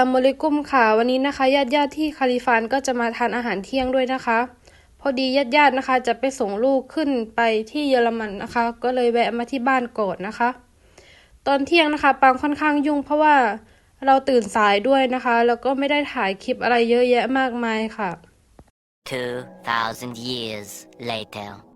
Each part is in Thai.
ลามอะลัยกุมค่ะ วันนี้นะคะญาติญาติๆที่คาลิฟานก็จะมาทานอาหารเที่ยงด้วยนะคะ พอดีญาติญาติๆนะคะ จะไปส่งลูกขึ้นไปที่เยอรมันนะคะ ก็เลยแวะมาที่บ้านก่อนนะคะ ตอนเที่ยงนะคะปังค่อนข้างยุ่ง เพราะว่าเราตื่นสายด้วยนะคะ แล้วก็ไม่ได้ถ่ายคลิปอะไรเยอะแยะมากมายค่ะ2,000 years later.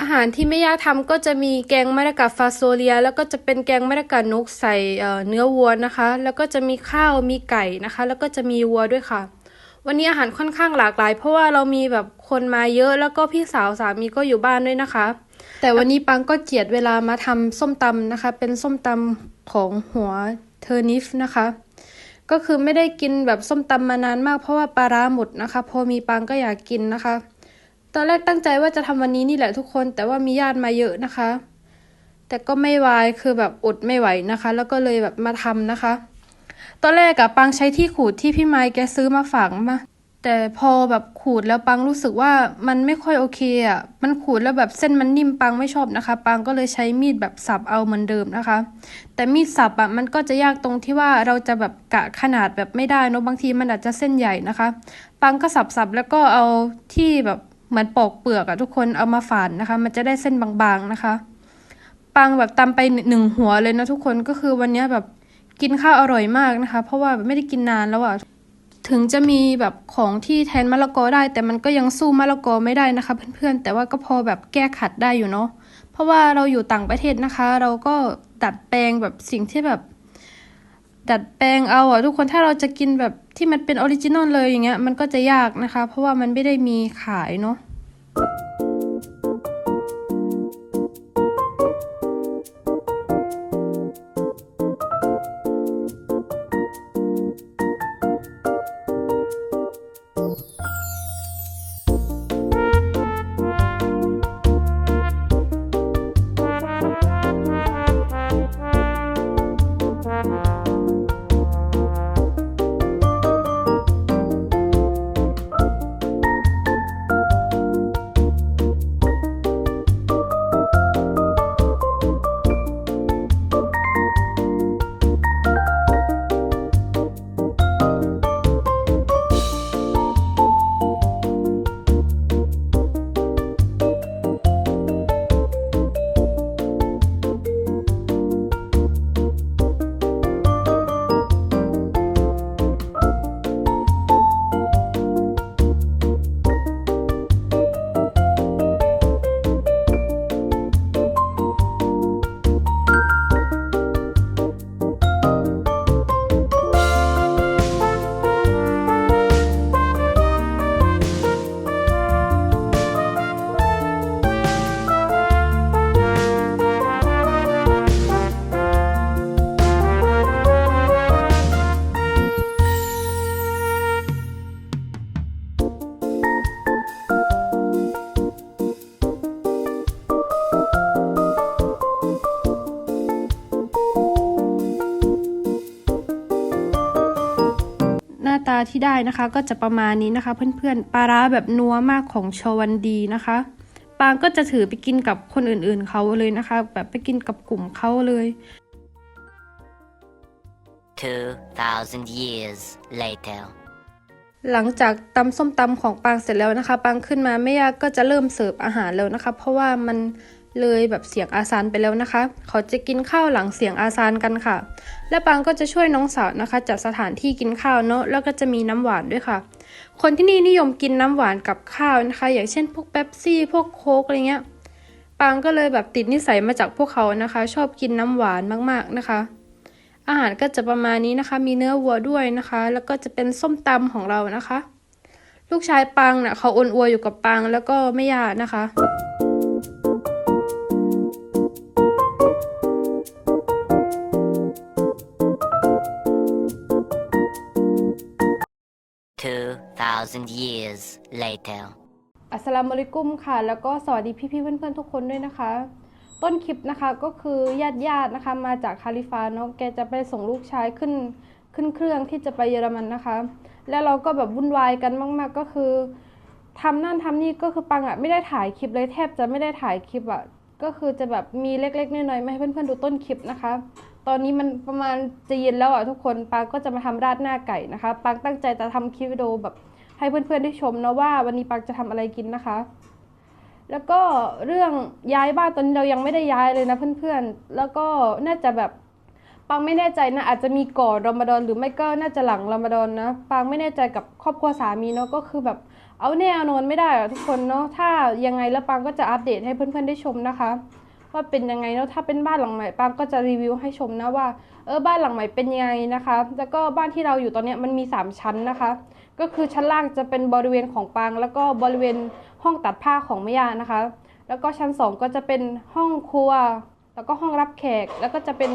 อาหารที่ไม่ยากทำก็จะมีแกงมะระกาฟาโซเลีย แล้วก็จะเป็นแกงมะระกานกใส่เอ่อเนื้อวัวนะคะ แล้วก็จะมีข้าวมีไก่นะคะ แล้วก็จะมีวัวด้วยค่ะ วันนี้อาหารค่อนข้างหลากหลาย เพราะว่าเรามีแบบคนมาเยอะแล้วก็พี่สาวสามีก็อยู่บ้านด้วยนะคะ แต่วันนี้ปังก็เจียดเวลามาทำส้มตำนะคะ เป็นส้มตำของหัวเทอร์นิฟนะคะ ก็คือไม่ได้กินแบบส้มตำมานานมาก เพราะว่าปลาร้าหมดนะคะ พอมีปังก็อยากกินนะคะ ตอนแรกตั้งใจว่าจะทำวันนี้นี่แหละทุกคน แต่ว่ามีญาติมาเยอะนะคะ แต่ก็ไม่วายคือแบบอดไม่ไหวนะคะ แล้วก็เลยแบบมาทำนะคะ ตอนแรกอะปังใช้ที่ขูดที่พี่ไม้แกซื้อมาฝากมาแต่พอแบบขูดแล้วปังรู้สึกว่ามันไม่ค่อยโอเคอะมันขูดแล้วแบบเส้นมันนิ่มปังไม่ชอบนะคะ ปังก็เลยใช้มีดแบบสับเอาเหมือนเดิมนะคะ แต่มีดสับอะมันก็จะยากตรงที่ว่าเราจะแบบกะขนาดแบบไม่ได้เนะบางทีมันอาจจะเส้นใหญ่นะคะ ปังก็สับๆแล้วก็เอาที่แบบ เหมือนปอกเปลือกอะทุกคนเอามาฝานนะคะ มันจะได้เส้นบางๆนะคะ ปังแบบตำไปหนึ่งหัวเลยนะทุกคนก็คือวันนี้แบบกินข้าวอร่อยมากนะคะ เพราะว่าไม่ได้กินนานแล้วอะถึงจะมีแบบของที่แทนมะละกอได้ แต่มันก็ยังสู้มะละกอไม่ได้นะคะ เพื่อนๆ แต่ว่าก็พอแบบแก้ขัดได้อยู่เนาะเพราะว่าเราอยู่ต่างประเทศนะคะ เราก็ดัดแปลงแบบสิ่งที่แบบ ดัดแปลงเอาอะทุกคนถ้าเราจะกินแบบที่มันเป็นออริจินอลเลยอย่างเงี้ยมันก็จะยากนะคะ เพราะว่ามันไม่ได้มีขายเนาะ ได้นะคะ ก็จะประมาณนี้นะคะ เพื่อนๆปลาร้าแบบนัวมากของชวันดีนะคะ ปางก็จะถือไปกินกับคนอื่นๆเขาเลยนะคะ แบบไปกินกับกลุ่มเขาเลย 2,000 years later. หลังจากตำส้มตำของปางเสร็จแล้วนะคะ ปางขึ้นมาไม่ยากก็จะเริ่มเสิร์ฟอาหารแล้วนะคะ เพราะว่ามัน เลยแบบเสียงอาซานไปแล้วนะคะ เขาจะกินข้าวหลังเสียงอาซานกันค่ะ และปางก็จะช่วยน้องสาวนะคะ จัดสถานที่กินข้าวเนอะแล้วก็จะมีน้ำหวานด้วยค่ะ คนที่นี่นิยมกินน้ำหวานกับข้าวนะคะ อย่างเช่นพวกเป๊ปซี่พวกโค้กอะไรเงี้ยปางก็เลยแบบติดนิสัยมาจากพวกเขานะคะ ชอบกินน้ำหวานมากๆนะคะ อาหารก็จะประมาณนี้นะคะ มีเนื้อวัวด้วยนะคะ แล้วก็จะเป็นส้มตำของเรานะคะ ลูกชายปังเนะ่ะเขาอ้วนอวอยู่กับปังแล้วก็ไม่ยานะคะ 2,000 years later. อัสสลามุอะลัยกุมค่ะ แล้วก็สวัสดีพี่ๆเพื่อนๆทุกคนด้วยนะคะ ต้นคลิปนะคะก็คือญาติญาติๆนะคะมาจากคาลิฟาเนาะแกจะไปส่งลูกชายขึ้นขึ้นเครื่องที่จะไปเยอรมันนะคะ แล้วเราก็แบบวุ่นวายกันมาก ๆ ก็คือทำนั่นทำนี่ก็คือปังอะไม่ได้ถ่ายคลิปเลยแทบจะไม่ได้ถ่ายคลิปอะก็คือจะแบบมีเล็กๆน้อยๆมาให้เพื่อนๆดูต้นคลิปนะคะ ตอนนี้มันประมาณจะเย็นแล้วอะทุกคนปางก็จะมาทำราดหน้าไก่นะคะปางตั้งใจจะทำคลิปวิดีโอแบบให้เพื่อนๆได้ชมนะว่าวันนี้ปางจะทำอะไรกินนะคะ แล้วก็เรื่องย้ายบ้านตอนนี้เรายังไม่ได้ย้ายเลยนะเพื่อนๆ แล้วก็น่าจะแบบปังไม่แน่ใจนะอาจจะมีก่อนรอมฎอนหรือไม่ก็น่าจะหลังรอมฎอนนะปังไม่แน่ใจกับครอบครัวสามีเนาะก็คือแบบเอาแน่เอานอนไม่ได้อะทุกคนเนาะถ้ายังไงแล้วปังก็จะอัปเดตให้เพื่อนๆได้ชมนะคะ ว่าเป็นยังไงเนาะถ้าเป็นบ้านหลังใหม่ปังก็จะรีวิวให้ชมนะว่าเออบ้านหลังใหม่เป็นยังไงนะคะ แล้วก็บ้านที่เราอยู่ตอนนี้มันมีสามชั้นนะคะ ก็คือชั้นล่างจะเป็นบริเวณของปาง แล้วก็บริเวณห้องตัดผ้าของแม่ยานะคะ แล้วก็ชั้นสองก็จะเป็นห้องครัว แล้วก็ห้องรับแขก แล้วก็จะเป็น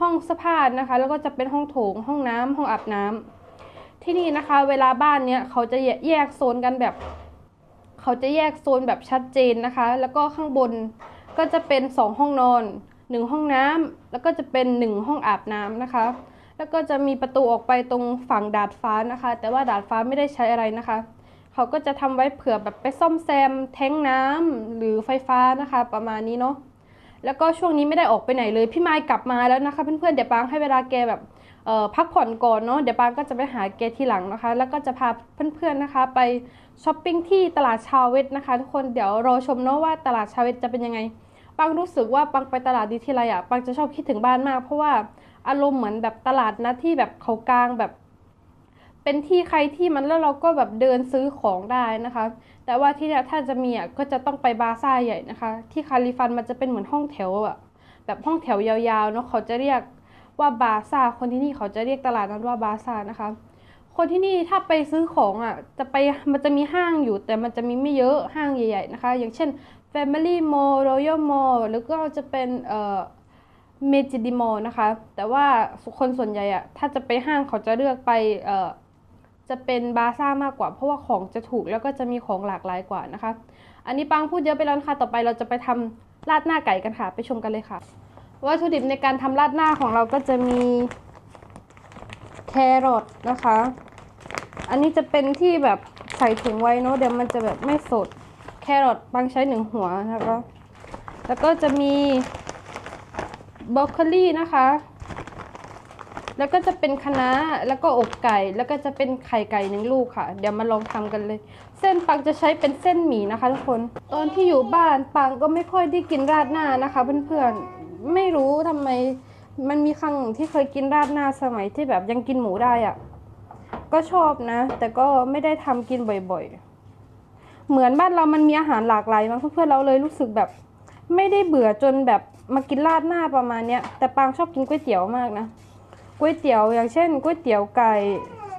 ห้องเสื้อผ้านะคะ แล้วก็จะเป็นห้องโถง ห้องน้ำห้องอาบน้ำที่นี่นะคะ เวลาบ้านเนี้ยเขาจะแยกโซนกันแบบ เขาจะแยกโซนแบบชัดเจนนะคะ แล้วก็ข้างบน ก็จะเป็นสองห้องนอนหนึ่งห้องน้ำแล้วก็จะเป็นหนึ่งห้องอาบน้ำนะคะ แล้วก็จะมีประตูออกไปตรงฝั่งดาดฟ้านะคะ แต่ว่าดาดฟ้าไม่ได้ใช้อะไรนะคะ เขาก็จะทำไว้เผื่อแบบไปซ่อมแซมแท้งน้ำหรือไฟฟ้านะคะ ประมาณนี้เนาะแล้วก็ช่วงนี้ไม่ได้ออกไปไหนเลย พี่ไม้กลับมาแล้วนะคะเพื่อนๆเดี๋ยวปางให้เวลาแกแบบเอ่อพักผ่อนก่อนเนาะเดี๋ยวปางก็จะไปหาแกทีหลังนะคะ แล้วก็จะพาเพื่อนๆนะคะ ไปช้อปปิ้งที่ตลาดชาวเวทนะคะ ทุกคนเดี๋ยวรอชมเนาะว่าตลาดชาวเวทจะเป็นยังไง ปังรู้สึกว่าปังไปตลาดดีทีไรอะปังจะชอบคิดถึงบ้านมาก เพราะว่าอารมณ์เหมือนแบบตลาดนะที่แบบเขากลางแบบ เป็นที่ใครที่มันแล้วเราก็แบบเดินซื้อของได้นะคะ แต่ว่าที่เนี่ยถ้าจะมีอะก็จะต้องไปบาซ่าใหญ่นะคะ ที่คาลิฟันมันจะเป็นเหมือนห้องแถวอะแบบห้องแถวยาวๆเนาะเขาจะเรียกว่าบาซ่าคนที่นี่เขาจะเรียกตลาดนั้นว่าบาซ่านะคะ คนที่นี่ถ้าไปซื้อของอะจะไปมันจะมีห้างอยู่แต่มันจะมีไม่เยอะห้างใหญ่ ๆนะคะ อย่างเช่น Family Mall Royal Mall หรือก็จะเป็นเอ่อเมจิดิมอลนะคะ แต่ว่าคนส่วนใหญ่อะถ้าจะไปห้างเขาจะเลือกไปเอ่อจะเป็นบาซ่ามากกว่า เพราะว่าของจะถูกแล้วก็จะมีของหลากหลายกว่านะคะ อันนี้ปังพูดเยอะไปแล้วนะคะต่อไปเราจะไปทำราดหน้าไก่กันค่ะ ไปชมกันเลยค่ะ วัตถุดิบในการทำราดหน้าของเราก็จะมีแครอทนะคะ อันนี้จะเป็นที่แบบใส่ถุงไว้เนอะเดี๋ยวมันจะแบบไม่สด รอทปังใช้หนึ่งหัวนะคะแล้วก็จะมีบรอกโคลีนะคะ แล้วก็จะเป็นคะน้าแล้วก็อกไก่ แล้วก็จะเป็นไข่ไก่หนึ่งลูกค่ะ เดี๋ยวมาลองทำกันเลย เส้นปังจะใช้เป็นเส้นหมี่นะคะทุกคน ตอนที่อยู่บ้านปังก็ไม่ค่อยได้กินราดหน้านะคะ เพื่อนๆ ไม่รู้ทำไมมันมีครั้งที่เคยกินราดหน้าสมัยที่แบบยังกินหมูได้อะ่ะก็ชอบนะ แต่ก็ไม่ได้ทำกินบ่อยๆ เหมือนบ้านเรามันมีอาหารหลากหลายมากเพื่อนๆเราเลยรู้สึกแบบ ไม่ได้เบื่อจนแบบมากินราดหน้าประมาณเนี้ยแต่ปางชอบกินก๋วยเตี๋ยวมากนะก๋วยเตี๋ยวอย่างเช่นก๋วยเตี๋ยวไก่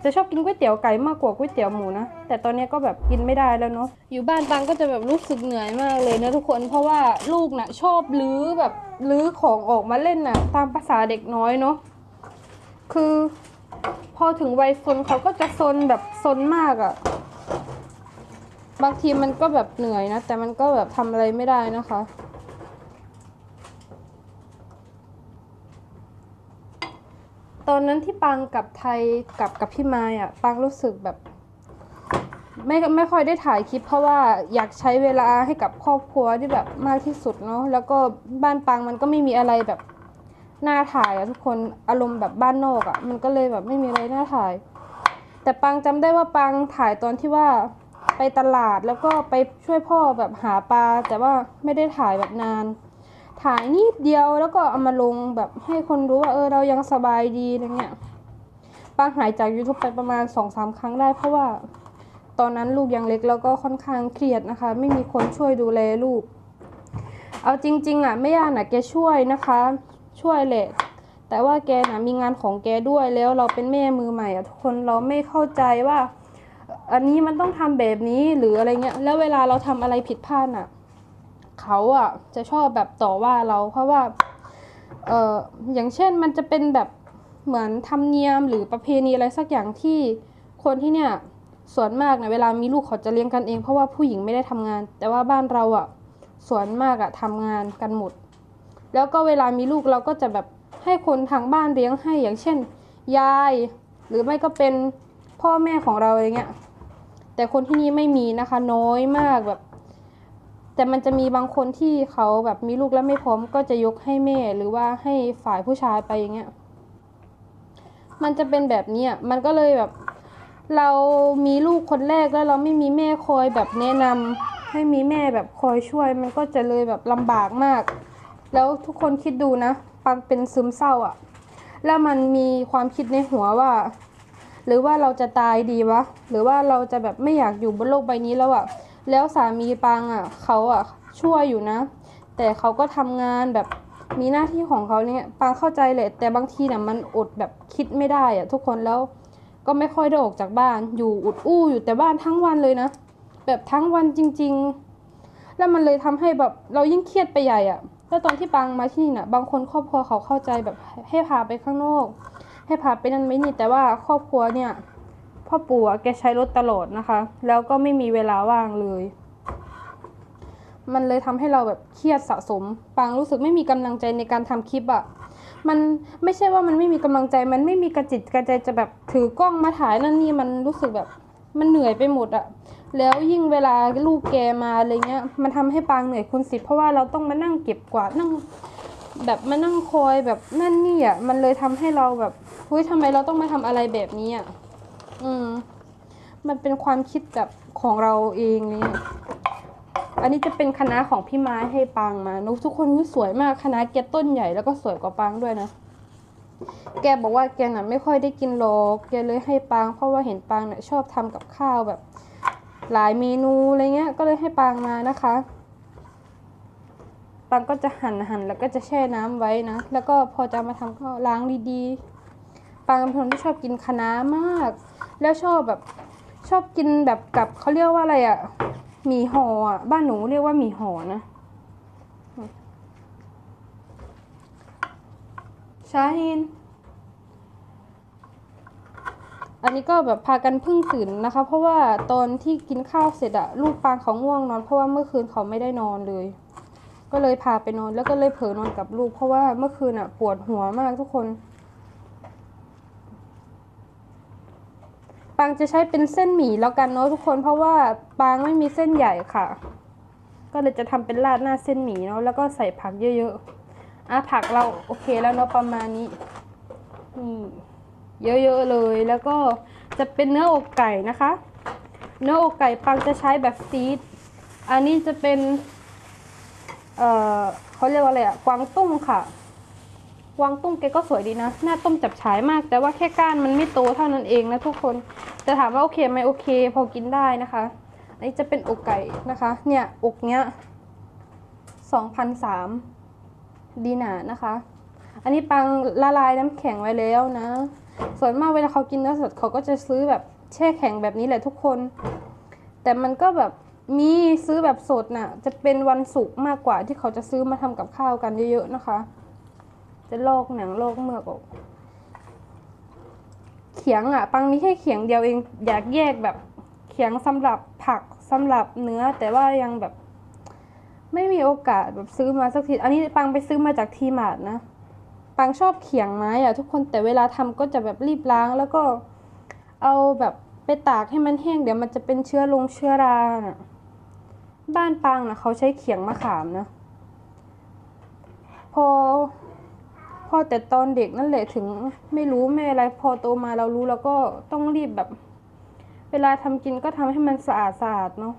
จะชอบกินก๋วยเตี๋ยวไก่มากกว่าก๋วยเตี๋ยวหมูนะแต่ตอนนี้ก็แบบกินไม่ได้แล้วเนาะอยู่บ้านปางก็จะแบบรู้สึกเหนื่อยมากเลยนะทุกคนเพราะว่าลูกน่ะชอบลื้อแบบลื้อของออกมาเล่นน่ะ ตามภาษาเด็กน้อยเนาะคือ พอถึงวัยซนเขาก็จะซนแบบซนมากอะ่ะ บางทีมันก็แบบเหนื่อยนะ แต่มันก็แบบทำอะไรไม่ได้นะคะ ตอนนั้นที่ปังกับไทยกับกับพี่มายอะปังรู้สึกแบบ ไม่ไม่ค่อยได้ถ่ายคลิป เพราะว่าอยากใช้เวลาให้กับครอบครัวที่แบบมากที่สุดเนาะแล้วก็บ้านปังมันก็ไม่มีอะไรแบบน่าถ่ายอะทุกคนอารมณ์แบบบ้านนอกอะมันก็เลยแบบไม่มีอะไรน่าถ่าย แต่ปังจำได้ว่าปังถ่ายตอนที่ว่า ไปตลาดแล้วก็ไปช่วยพ่อแบบหาปลา แต่ว่าไม่ได้ถ่ายแบบนาน ถ่ายนิดเดียวแล้วก็เอามาลงแบบให้คนรู้ว่าเออเรายังสบายดีอะไรเงี้ยปังหายจาก YouTube ไปประมาณสองสามครั้งได้ เพราะว่าตอนนั้นลูกยังเล็กแล้วก็ค่อนข้างเครียดนะคะ ไม่มีคนช่วยดูแลลูก เอาจริง ๆอะไม่ย่ากนะแกช่วยนะคะ ช่วยแหละแต่ว่าแกนะมีงานของแกด้วยแล้วเราเป็นแม่มือใหม่อะทุกคนเราไม่เข้าใจว่า อันนี้มันต้องทำแบบนี้หรืออะไรเงี้ย แล้วเวลาเราทำอะไรผิดพลาดอะ เขาอะจะชอบแบบต่อว่าเราเพราะว่า เอออย่างเช่นมันจะเป็นแบบเหมือนธรรมเนียมหรือประเพณีอะไรสักอย่างที่คนที่เนี่ยส่วนมากนะเวลามีลูกเขาจะเลี้ยงกันเองเพราะว่าผู้หญิงไม่ได้ทำงาน แต่ว่าบ้านเราอะส่วนมากอะทำงานกันหมด แล้วก็เวลามีลูกเราก็จะแบบให้คนทางบ้านเลี้ยงให้อย่างเช่น ยาย หรือไม่ก็เป็นพ่อแม่ของเราอะไรเงี้ย แต่คนที่นี่ไม่มีนะคะ น้อยมากแบบ แต่มันจะมีบางคนที่เขาแบบมีลูกแล้วไม่พร้อมก็จะยกให้แม่หรือว่าให้ฝ่ายผู้ชายไปอย่างเงี้ยมันจะเป็นแบบนี้มันก็เลยแบบ เรามีลูกคนแรกแล้วเราไม่มีแม่คอยแบบแนะนำให้มีแม่แบบคอยช่วย มันก็จะเลยแบบลำบากมาก แล้วทุกคนคิดดูนะปังเป็นซึมเศร้าอะ แล้วมันมีความคิดในหัวว่า หรือว่าเราจะตายดีวะ หรือว่าเราจะแบบไม่อยากอยู่บนโลกใบนี้แล้วอะแล้วสามีปังอะเขาอะช่วยอยู่นะ แต่เขาก็ทำงานแบบมีหน้าที่ของเขาเนี่ยปังเข้าใจแหละแต่บางทีน่ะมันอดแบบคิดไม่ได้อะทุกคนแล้วก็ไม่ค่อยได้ออกจากบ้านอยู่อุดอู้อยู่แต่บ้านทั้งวันเลยนะ แบบทั้งวันจริง ๆ แล้วมันเลยทำให้แบบเรายิ่งเครียดไปใหญ่อะแล้วตอนที่ปังมาที่นี่น่ะ บางคนครอบครัวเขาเข้าใจแบบให้พาไปข้างนอก ให้พาไปนั่นไม่นี่แต่ว่าครอบครัวเนี่ย พ่อปู่อะแกใช้รถตลอดนะคะ แล้วก็ไม่มีเวลาว่างเลย มันเลยทำให้เราแบบเครียดสะสมปังรู้สึกไม่มีกำลังใจในการทำคลิปอะมันไม่ใช่ว่ามันไม่มีกำลังใจ มันไม่มีกระจิตกระใจจะแบบถือกล้องมาถ่ายนั่นนี่มันรู้สึกแบบมันเหนื่อยไปหมดอะแล้วยิ่งเวลาลูกแกมาอะไรเงี้ย มันทำให้ปางเหนื่อยคุณสิเพราะว่าเราต้องมานั่งเก็บกวาดนั่ง แบบมานั่งคอยแบบนั่นนี่อะมันเลยทำให้เราแบบเฮ้ยทำไมเราต้องมาทำอะไรแบบนี้อะอืม มันเป็นความคิดแบบของเราเองนี่อันนี้จะเป็นคณะของพี่ไม้ให้ปังมานุกทุกคนอุ๊ยสวยมากคณะแกต้นใหญ่แล้วก็สวยกว่าปังด้วยนะ แกบอกว่าแกน่ะไม่ค่อยได้กินหรอกแกเลยให้ปัง เพราะว่าเห็นปังเนี่ยชอบทำกับข้าวแบบ หลายเมนูอะไรเงี้ย ก็เลยให้ปังมานะคะ ปังก็จะหั่นหั่นแล้วก็จะแช่น้ำไว้นะ แล้วก็พอจะมาทำก็ล้างดีๆ ปังเป็นคนที่ชอบกินคะน้ามาก แล้วชอบแบบชอบกินแบบกับเขาเรียกว่าอะไรอะ่ะหมี่ห่ออะบ้านหนูเรียกว่าหมี่ห่อนะชาฮินอันนี้ก็แบบพากันพึ่งตื่นนะคะ เพราะว่าตอนที่กินข้าวเสร็จอะลูกปางเขาง่วงนอน เพราะว่าเมื่อคืนเขาไม่ได้นอนเลย ก็เลยพาไปนอนแล้วก็เลยเผลอนอนกับลูก เพราะว่าเมื่อคืนอะ ปวดหัวมากทุกคนปางจะใช้เป็นเส้นหมี่แล้วกันเนาะทุกคน เพราะว่าปางไม่มีเส้นใหญ่ค่ะ ก็เลยจะทำเป็นราดหน้าเส้นหมี่เนาะแล้วก็ใส่ผักเยอะๆอะผักเราโอเคแล้วเนาะประมาณนี้นี่เยอะๆเลยแล้วก็จะเป็นเนื้ออกไก่นะคะ เนื้ออกไก่ปังจะใช้แบบซีด อันนี้จะเป็น เอ่อเขาเรียกว่าอะไรอะกวางตุ้งค่ะ กวางตุ้งแกก็สวยดีนะ หน้าต้มจับฉายมาก แต่ว่าแค่ก้านมันไม่โตเท่านั้นเองนะทุกคนจะถามว่าโอเคไหมโอเค พอกินได้นะคะ อันนี้จะเป็นอกไก่นะคะ เนี่ยอกเนี้ยสองพันสามดีหนานะคะ อันนี้ปังละลายน้ำแข็งไว้แล้วนะ ส่วนมากเวลาเขากินเนื้อสดเขาก็จะซื้อแบบแช่แข็งแบบนี้แหละทุกคน แต่มันก็แบบ มีซื้อแบบสดน่ะ จะเป็นวันศุกร์มากกว่าที่เขาจะซื้อมาทำกับข้าวกันเยอะๆนะคะ จะลอกหนังลอกเมือกออกเขียงอะ ปังมีแค่เขียงเดียวเอง อยากแยกแบบเขียงสำหรับผักสำหรับเนื้อ แต่ว่ายังแบบ ไม่มีโอกาสแบบซื้อมาสักที อันนี้ปังไปซื้อมาจากทีมาร์ทนะ ปังชอบเขียงไม้อะ ทุกคนแต่เวลาทำก็จะแบบรีบล้างแล้วก็เอาแบบไปตากให้มันแห้งเดี๋ยวมันจะเป็นเชื้อลงเชื้อราน่ะ บ้านปังนะเขาใช้เขียงมะขามนะ พอ พอแต่ตอนเด็กนั่นแหละถึงไม่รู้ไม่อะไร พอโตมาเรารู้แล้วก็ต้องรีบแบบ เวลาทำกินก็ทำให้มันสะอาดสะอาดเนาะ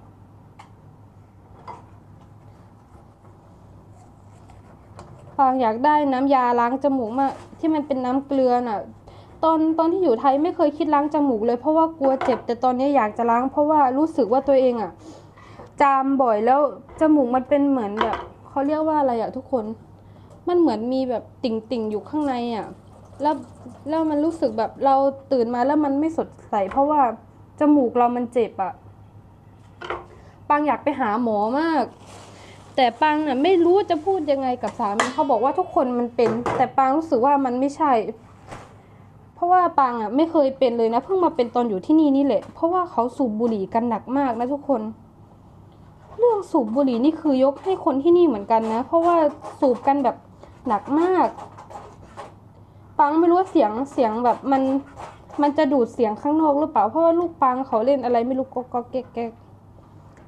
ฟางอยากได้น้ำยาล้างจมูกมาที่มันเป็นน้ำเกลือน่ะตอนตอนที่อยู่ไทยไม่เคยคิดล้างจมูกเลยเพราะว่ากลัวเจ็บ แต่ตอนนี้อยากจะล้างเพราะว่ารู้สึกว่าตัวเองอะ จามบ่อยแล้วจมูกมันเป็นเหมือนแบบเขาเรียกว่าอะไรอะทุกคน มันเหมือนมีแบบติ่งติ่งๆอยู่ข้างในอะแล้วแล้วมันรู้สึกแบบเราตื่นมาแล้วมันไม่สดใสเพราะว่าจมูกเรามันเจ็บอะ่ะปังอยากไปหาหมอมาก แต่ปังน่ะไม่รู้จะพูดยังไงกับสามีเขาบอกว่าทุกคนมันเป็น แต่ปังรู้สึกว่ามันไม่ใช่ เพราะว่าปังอะไม่เคยเป็นเลยนะเพิ่งมาเป็นตอนอยู่ที่นี่นี่แหละ เพราะว่าเขาสูบบุหรี่กันหนักมากนะทุกคน เรื่องสูบบุหรี่นี่คือยกให้คนที่นี่เหมือนกันนะ เพราะว่าสูบกันแบบหนักมากปังไม่รู้ว่าเสียงเสียงแบบมันมันจะดูดเสียงข้างนอกหรือเปล่าเพราะว่าลูกปังเขาเล่นอะไรไม่รู้ก็ก็แก๊กแก๊ก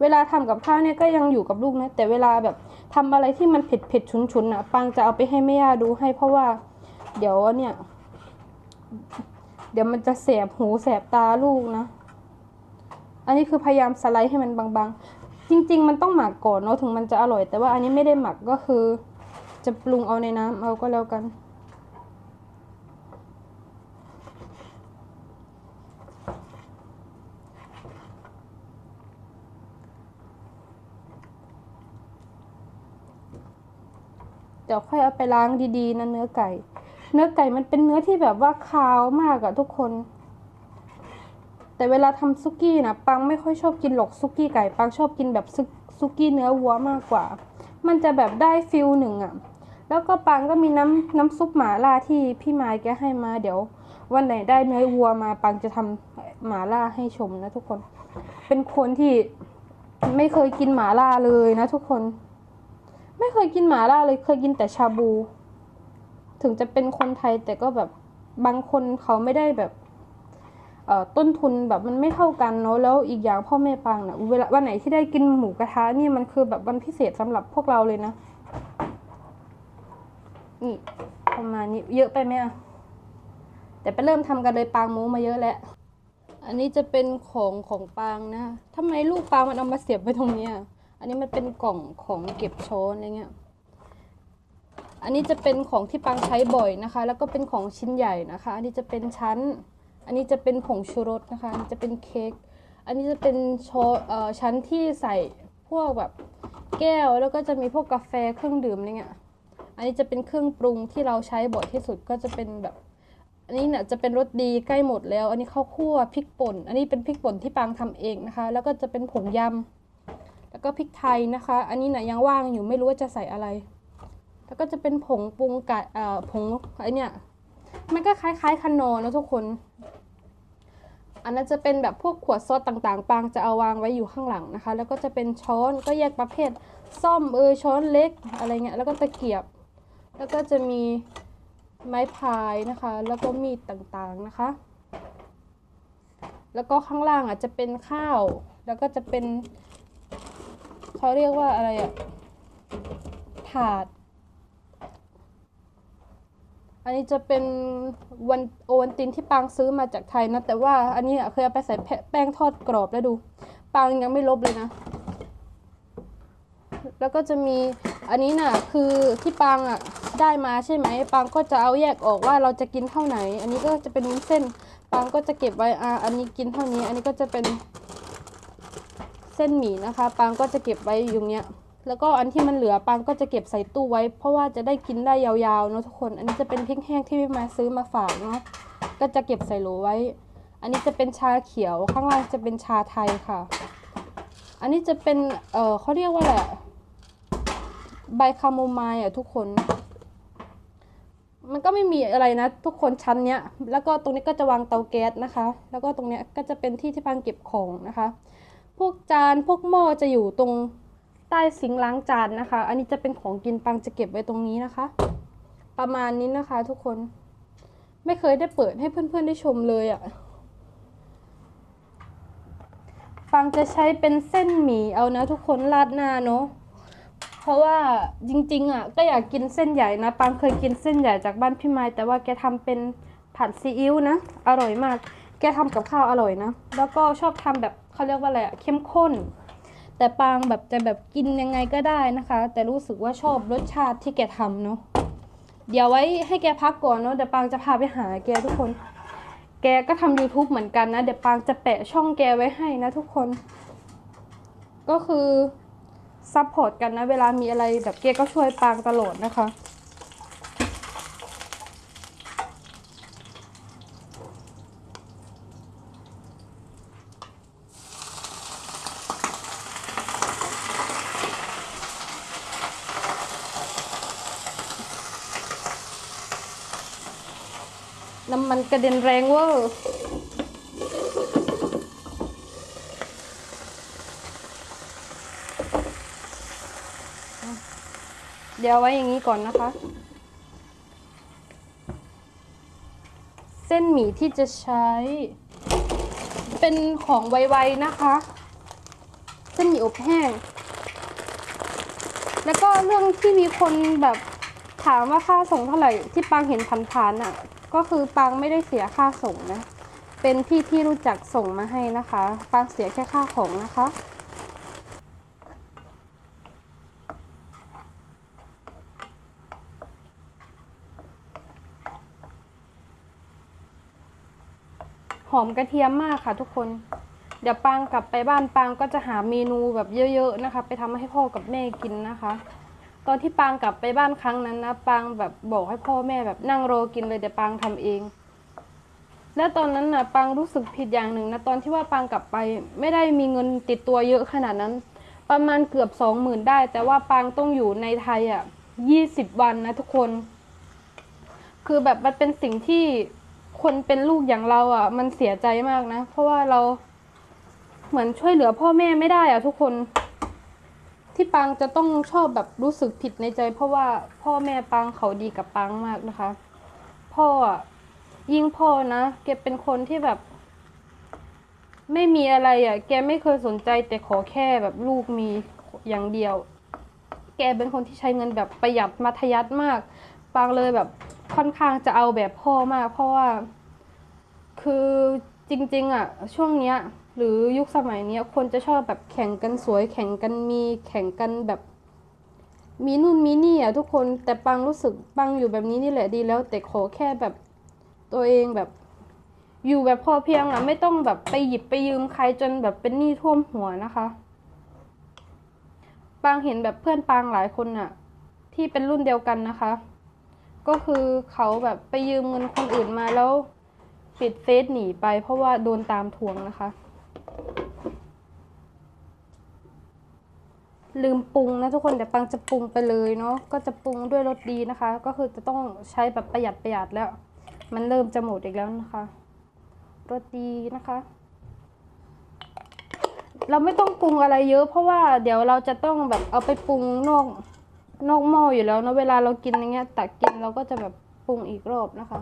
เวลาทำกับข้าวเนี่ยก็ยังอยู่กับลูกนะ แต่เวลาแบบทำอะไรที่มันเผ็ดเผ็ดๆฉุนอะ ปังจะเอาไปให้แม่ย่าดูให้ เพราะว่า เดี๋ยวเนี่ย เดี๋ยวมันจะแสบหูแสบตาลูกนะ อันนี้คือพยายามสไลด์ให้มันบางๆ จริง ๆ มันต้องหมักก่อนเนาะถึงมันจะอร่อย แต่ว่าอันนี้ไม่ได้หมักก็คือ จะปรุงเอาในน้ำเอาก็แล้วกัน เดี๋ยวค่อยเอาไปล้างดีๆนะเนื้อไก่ เนื้อไก่มันเป็นเนื้อที่แบบว่าคาวมากอะทุกคน แต่เวลาทำซุกี้นะปังไม่ค่อยชอบกินหรอกซุกี้ไก่ปังชอบกินแบบซุซุกี้เนื้อวัวมากกว่า มันจะแบบได้ฟิลหนึ่งอะแล้วก็ปังก็มีน้ำน้ำซุปหมาล่าที่พี่ไม้แกให้มาเดี๋ยว วันไหนได้เนื้อวัวมาปังจะทำหมาล่าให้ชมนะทุกคน เป็นคนที่ไม่เคยกินหมาล่าเลยนะทุกคน ไม่เคยกินหมาล่าเลยเคยกินแต่ชาบู ถึงจะเป็นคนไทยแต่ก็แบบบางคนเขาไม่ได้แบบ ต้นทุนแบบมันไม่เท่ากันเนาะแล้วอีกอย่างพ่อแม่ปังเนะเวลาวันไหนที่ได้กินหมูกระทะนี่มันคือแบบวันพิเศษสำหรับพวกเราเลยนะนี่ประมาณนี้เยอะไปไหมอะแต่ไปเริ่มทำกันเลยปางหมูมาเยอะแล้วอันนี้จะเป็นของของปางนะทำไมลูกปางมันเอามาเสียบไว้ตรงเนี้ยอันนี้มันเป็นกล่องของเก็บช้อนอะไรเงี้ยอันนี้จะเป็นของที่ปังใช้บ่อยนะคะ แล้วก็เป็นของชิ้นใหญ่นะคะ อันนี้จะเป็นชั้น อันนี้จะเป็นผงชูรสนะคะนนจะเป็นเค้ก อันนี้จะเป็นโชเอ่อชั้นที่ใส่พวกแบบแก้วแล้วก็จะมีพวกกาแฟเครื่องดื่มอะไรเงี้ย อันนี้จะเป็นเครื่องปรุงที่เราใช้บ่อยที่สุดก็จะเป็นแบบ อันนี้เนี่ยจะเป็นรสดีใกล้หมดแล้ว อันนี้ข้าวคั่วพริกป่น อันนี้เป็นพริกป่นที่ปังทำเองนะคะ แล้วก็จะเป็นผงยำแล้วก็พริกไทยนะคะ อันนี้เนี่ยยังว่างอยู่ไม่รู้ว่าจะใส่อะไร แล้วก็จะเป็นผงปรุงก่เอ่อผงไอเนี่ย มันก็คล้ายๆคนอนะทุกคน อันนั้นจะเป็นแบบพวกขวดซอสต่างๆ ปางจะเอาวางไว้อยู่ข้างหลังนะคะ แล้วก็จะเป็นช้อนก็แยกประเภทซ่อมเอยช้อนเล็กอะไรเงี้ยแล้วก็ตะเกียบ แล้วก็จะมีไม้พายนะคะ แล้วก็มีดต่างๆนะคะ แล้วก็ข้างล่างอะจะเป็นข้าว แล้วก็จะเป็นเขาเรียกว่าอะไรอะถาด อันนี้จะเป็นวันโอวันตินที่ปางซื้อมาจากไทยนะ แต่ว่าอันนี้อะเคยเอาไปใส่แป้งทอดกรอบแล้วดู ปางยังไม่ลบเลยนะ แล้วก็จะมีอันนี้น่ะคือที่ปางอะได้มาใช่ไหมปางก็จะเอาแยกออกว่าเราจะกินเท่าไหน อันนี้ก็จะเป็นวุ้นเส้นปางก็จะเก็บไว้อ่าอันนี้กินเท่านี้ อันนี้ก็จะเป็นเส้นหมี่นะคะ ปางก็จะเก็บไว้อยู่เนี้ย แล้วก็อันที่มันเหลือปางก็จะเก็บใส่ตู้ไว้ เพราะว่าจะได้กินได้ยาวๆเนาะทุกคน อันนี้จะเป็นพริกแห้งที่พี่มาซื้อมาฝากเนาะก็จะเก็บใส่โหลไว้ อันนี้จะเป็นชาเขียวข้างล่างจะเป็นชาไทยค่ะ อันนี้จะเป็นเออเขาเรียกว่าอะไรใบคาโมไมล์อะทุกคน มันก็ไม่มีอะไรนะ ทุกคนชั้นเนี้ย แล้วก็ตรงนี้ก็จะวางเตาแก๊สนะคะ แล้วก็ตรงเนี้ยก็จะเป็นที่ที่พังเก็บของนะคะ พวกจานพวกหม้อจะอยู่ตรง ใต้ซิงล้างจานนะคะ อันนี้จะเป็นของกินปังจะเก็บไว้ตรงนี้นะคะ ประมาณนี้นะคะทุกคน ไม่เคยได้เปิดให้เพื่อนๆได้ชมเลยอะ่ะปังจะใช้เป็นเส้นหมี่เอานะทุกคนราดหน้าเนาะเพราะว่าจริงๆอะก็อยากกินเส้นใหญ่นะปังเคยกินเส้นใหญ่จากบ้านพี่ไม้แต่ว่าแกทำเป็นผัดซีอิ๊วนะอร่อยมาก แกทำกับข้าวอร่อยนะ แล้วก็ชอบทำแบบเขาเรียกว่าอะไรอะเข้มข้น แต่ปางแบบจะแบบกินยังไงก็ได้นะคะ แต่รู้สึกว่าชอบรสชาติที่แกทำเนาะเดี๋ยวไว้ให้แกพักก่อนเนาะเดี๋ยวปางจะพาไปหาแกทุกคน แกก็ทำ YouTube เหมือนกันนะ เดี๋ยวปางจะแปะช่องแกไว้ให้นะทุกคน ก็คือซัพพอร์ตกันนะ เวลามีอะไรแบบแกก็ช่วยปางตลอดนะคะ น้ำมันกระเด็นแรงเวอร์เดี๋ยวไว้อย่างนี้ก่อนนะคะ เส้นหมี่ที่จะใช้ เป็นของไวๆนะคะ เส้นหมี่อบแห้ง แล้วก็เรื่องที่มีคนแบบถามว่าค่าส่งเท่าไหร่ที่ปางเห็นผ่านๆอะ ก็คือปางไม่ได้เสียค่าส่งนะ เป็นพี่ที่รู้จักส่งมาให้นะคะปางเสียแค่ค่าของนะคะหอมกระเทียมมากค่ะทุกคน เดี๋ยวปางกลับไปบ้านปางก็จะหาเมนูแบบเยอะ ๆ นะคะ ไปทำให้พ่อกับแม่กินนะคะ ตอนที่ปางกลับไปบ้านครั้งนั้นนะปางแบบบอกให้พ่อแม่แบบนั่งรอกินเลยเดี๋ยวปางทำเอง แล้วตอนนั้นนะปางรู้สึกผิดอย่างหนึ่งนะตอนที่ว่าปางกลับไป ไม่ได้มีเงินติดตัวเยอะขนาดนั้น ประมาณเกือบสองหมื่นได้ แต่ว่าปางต้องอยู่ในไทยอะยี่สิบวันนะทุกคน คือแบบมันเป็นสิ่งที่คนเป็นลูกอย่างเราอะ มันเสียใจมากนะ เพราะว่าเราเหมือนช่วยเหลือพ่อแม่ไม่ได้อะทุกคน ที่ปังจะต้องชอบแบบรู้สึกผิดในใจ เพราะว่าพ่อแม่ปังเขาดีกับปังมากนะคะ พ่ออะยิ่งพ่อนะแกเป็นคนที่แบบ ไม่มีอะไรอะ แกไม่เคยสนใจแต่ขอแค่แบบลูกมีอย่างเดียว แกเป็นคนที่ใช้เงินแบบประหยัดมัธยัสถ์มาก ปางเลยแบบค่อนข้างจะเอาแบบพ่อมาก เพราะว่า คือจริง ๆอะ ช่วงเนี้ย หรือยุคสมัยเนี้ยคนจะชอบแบบแข่งกันสวย แข่งกันมีแข่งกันแบบ มีนู่นมีนี่อะทุกคนแต่ปังรู้สึกปังอยู่แบบนี้นี่แหละดีแล้ว แต่ขอแค่แบบตัวเองแบบ อยู่แบบพอเพียงอะไม่ต้องแบบไปหยิบไปยืมใครจนแบบเป็นหนี้ท่วมหัวนะคะปางเห็นแบบเพื่อนปางหลายคนอะ ที่เป็นรุ่นเดียวกันนะคะ ก็คือเขาแบบไปยืมเงินคนอื่นมาแล้ว ปิดเฟซหนีไปเพราะว่าโดนตามทวงนะคะ ลืมปรุงนะทุกคนเดี๋ยวปังจะปรุงไปเลยเนาะก็จะปรุงด้วยรสดีนะคะ ก็คือจะต้องใช้แบบประหยัดประหยัดแล้ว มันเริ่มจะหมดอีกแล้วนะคะรสดีนะคะ เราไม่ต้องปรุงอะไรเยอะ เพราะว่าเดี๋ยวเราจะต้องแบบเอาไปปรุงนอกนอกหม้ออยู่แล้วเนอะเวลาเรากินอย่างเงี้ยตักกินเราก็จะแบบปรุงอีกรอบนะคะ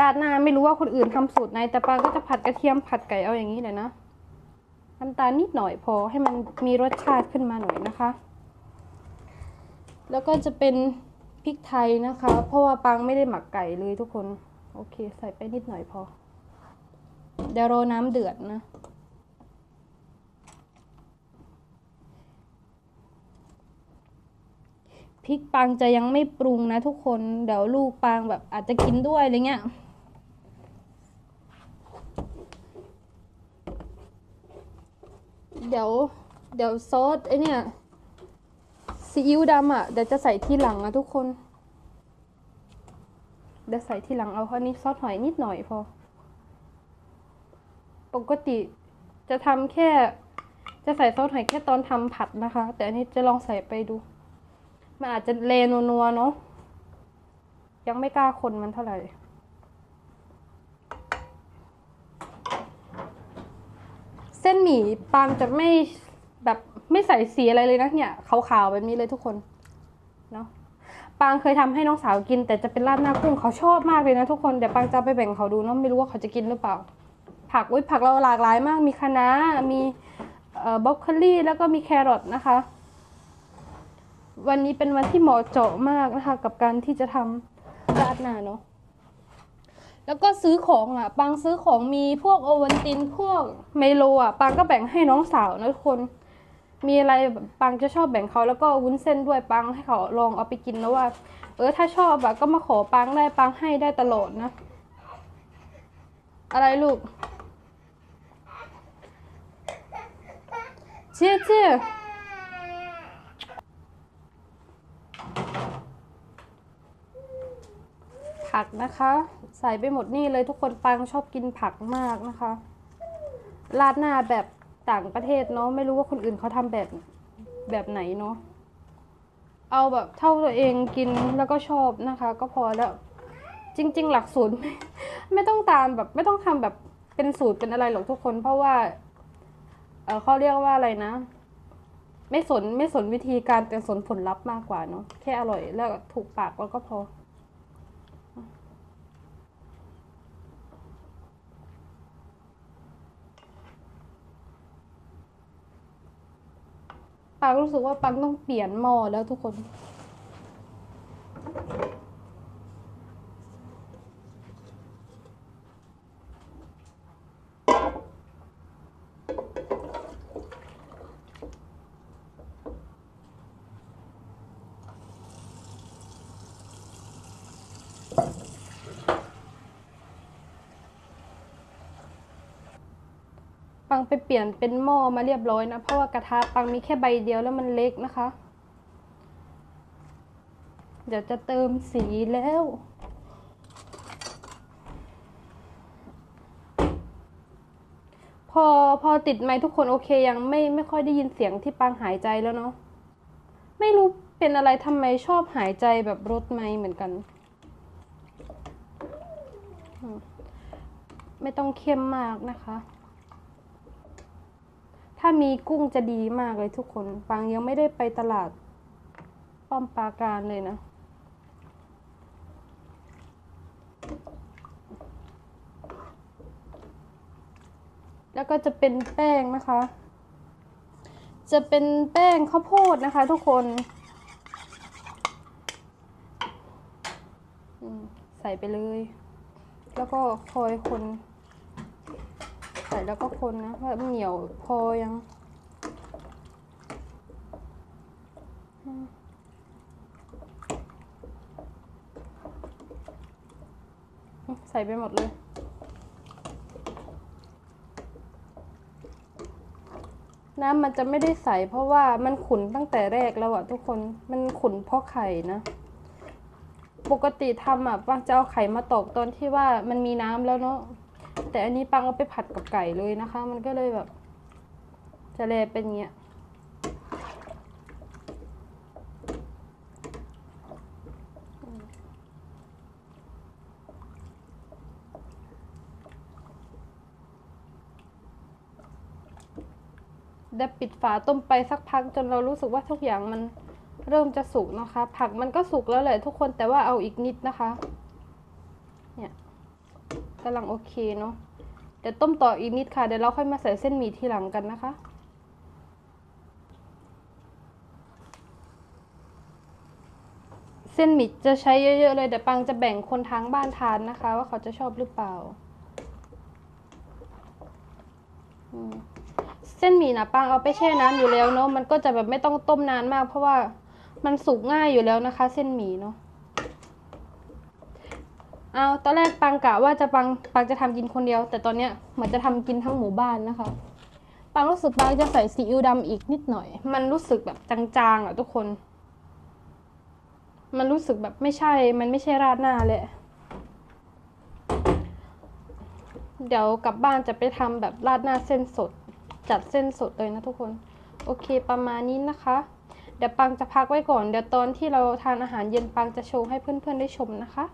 ราดหน้าไม่รู้ว่าคนอื่นทำสูตรไหนแต่ปาก็จะผัดกระเทียมผัดไก่เอาอย่างนี้เลยนะน้ำตาลนิดหน่อยพอให้มันมีรสชาติขึ้นมาหน่อยนะคะ แล้วก็จะเป็นพริกไทยนะคะ เพราะว่าปังไม่ได้หมักไก่เลยทุกคน โอเค ใส่ไปนิดหน่อยพอ เดี๋ยวรอน้ำเดือดนะ พริกปังจะยังไม่ปรุงนะทุกคน เดี๋ยวลูกปังแบบอาจจะกินด้วยอะไรเงี้ย เดี๋ยวเดี๋ยวซอสไอเนี่ยซีอิ๊วดำอะเดี๋ยวจะใส่ที่หลังนะทุกคน เดี๋ยวใส่ที่หลังเอาเพราะนี้ซอสหอยนิดหน่อยพอ ปกติจะทำแค่ จะใส่ซอสหอยแค่ตอนทำผัดนะคะ แต่อันนี้จะลองใส่ไปดู มันอาจจะเลนัวๆเนาะยังไม่กล้าคนมันเท่าไหร่ เส้น หมี่ปางจะไม่แบบไม่ใส่สีอะไรเลยนะเนี่ยขาวๆแบบนี้เลยทุกคนเนาะปางเคยทำให้น้องสาวกิน แต่จะเป็นราดหน้ากุ้งเขาชอบมากเลยนะทุกคนเดี๋ยวปางจะไปแบ่งเขาดูเนาะไม่รู้ว่าเขาจะกินหรือเปล่า ผักอุ้ยผักเราหลากหลายมากมีคะน้ามีเอ่อบรอกโคลี่แล้วก็มีแครอทนะคะ วันนี้เป็นวันที่เหมาะเจาะมากนะคะ กับการที่จะทำราดหน้าเนาะ แล้วก็ซื้อของอะ ปังซื้อของมีพวกโอวันตินพวกเมโลอะ ปังก็แบ่งให้น้องสาวนะทุกคน มีอะไรปังจะชอบแบ่งเขาแล้วก็วุ้นเส้นด้วยปังให้เขาลองเอาไปกินแล้วว่า เออถ้าชอบอะก็มาขอปังได้ปังให้ได้ตลอดนะ อะไรลูกเจี๊ยเจี๊ยผักนะคะ ใส่ไปหมดนี่เลยทุกคนปังชอบกินผักมากนะคะ ราดหน้าแบบต่างประเทศเนาะไม่รู้ว่าคนอื่นเขาทำแบบแบบไหนเนาะเอาแบบเท่าตัวเองกินแล้วก็ชอบนะคะ ก็พอแล้ว จริง ๆ หลักสูตรไม่ไม่ต้องตามแบบไม่ต้องทำแบบเป็นสูตรเป็นอะไรหรอกทุกคน เพราะว่าเออเขาเรียกว่าอะไรนะ ไม่สนไม่สนวิธีการแต่สนผลลัพธ์มากกว่าเนาะแค่อร่อยแล้วถูกปากแล้วก็พอ ปังรู้สึกว่าปังต้องเปลี่ยนหม้อแล้วทุกคน ไปเปลี่ยนเป็นหม้อมาเรียบร้อยนะ เพราะว่ากระทะปังมีแค่ใบเดียวแล้วมันเล็กนะคะ เดี๋ยวจะเติมสีแล้วพอพอติดไมทุกคนโอเคยังไม่ไม่ค่อยได้ยินเสียงที่ปังหายใจแล้วเนาะไม่รู้เป็นอะไรทำไมชอบหายใจแบบรถไมเหมือนกัน ไม่ต้องเข้มมากนะคะ ถ้ามีกุ้งจะดีมากเลยทุกคนปังยังไม่ได้ไปตลาด ป้อมปราการเลยนะ แล้วก็จะเป็นแป้งนะคะ จะเป็นแป้งข้าวโพดนะคะทุกคน ใส่ไปเลย แล้วก็คอยคน ใส่แล้วก็คนนะว่ามันเหนียวพอยังใส่ไปหมดเลย น้ำมันจะไม่ได้ใสเพราะว่ามันขุนตั้งแต่แรกแล้วอะทุกคนมันขุนเพราะไข่นะ ปกติทำอะปังจะเอาไข่มาตอกตอนที่ว่ามันมีน้ำแล้วเนาะ แต่อันนี้ปังเอาไปผัดกับไก่เลยนะคะ มันก็เลยแบบจะแลเป็นเงี้ยได้ปิดฝาต้มไปสักพักจนเรารู้สึกว่าทุกอย่างมันเริ่มจะสุกนะคะ ผักมันก็สุกแล้วแหละทุกคนแต่ว่าเอาอีกนิดนะคะ กำลังโอเคเนาะเดี๋ยวต้มต่ออีกนิดค่ะ เดี๋ยวเราค่อยมาใส่เส้นหมี่ทีหลังกันนะคะ เส้นหมี่จะใช้เยอะๆเลยเดี๋ยวปังจะแบ่งคนทางบ้านทานนะคะ ว่าเขาจะชอบหรือเปล่าเส้นหมี่นะปังเอาไปแช่น้ำอยู่แล้วเนาะมันก็จะแบบไม่ต้องต้มนานมาก เพราะว่ามันสุกง่ายอยู่แล้วนะคะ เส้นหมี่เนาะ เอาตอนแรกปังกะว่าจะปังปังจะทำกินคนเดียว แต่ตอนเนี้ยเหมือนจะทำกินทั้งหมู่บ้านนะคะ ปังรู้สึกปังจะใส่ซีอิ๊วดำอีกนิดหน่อย มันรู้สึกแบบจางๆอะทุกคน มันรู้สึกแบบไม่ใช่ มันไม่ใช่ราดหน้าเลยเดี๋ยวกลับบ้านจะไปทำแบบราดหน้าเส้นสด จัดเส้นสดเลยนะทุกคน โอเคประมาณนี้นะคะ เดี๋ยวปังจะพักไว้ก่อน เดี๋ยวตอนที่เราทานอาหารเย็นปังจะโชว์ให้เพื่อนๆได้ชมนะคะ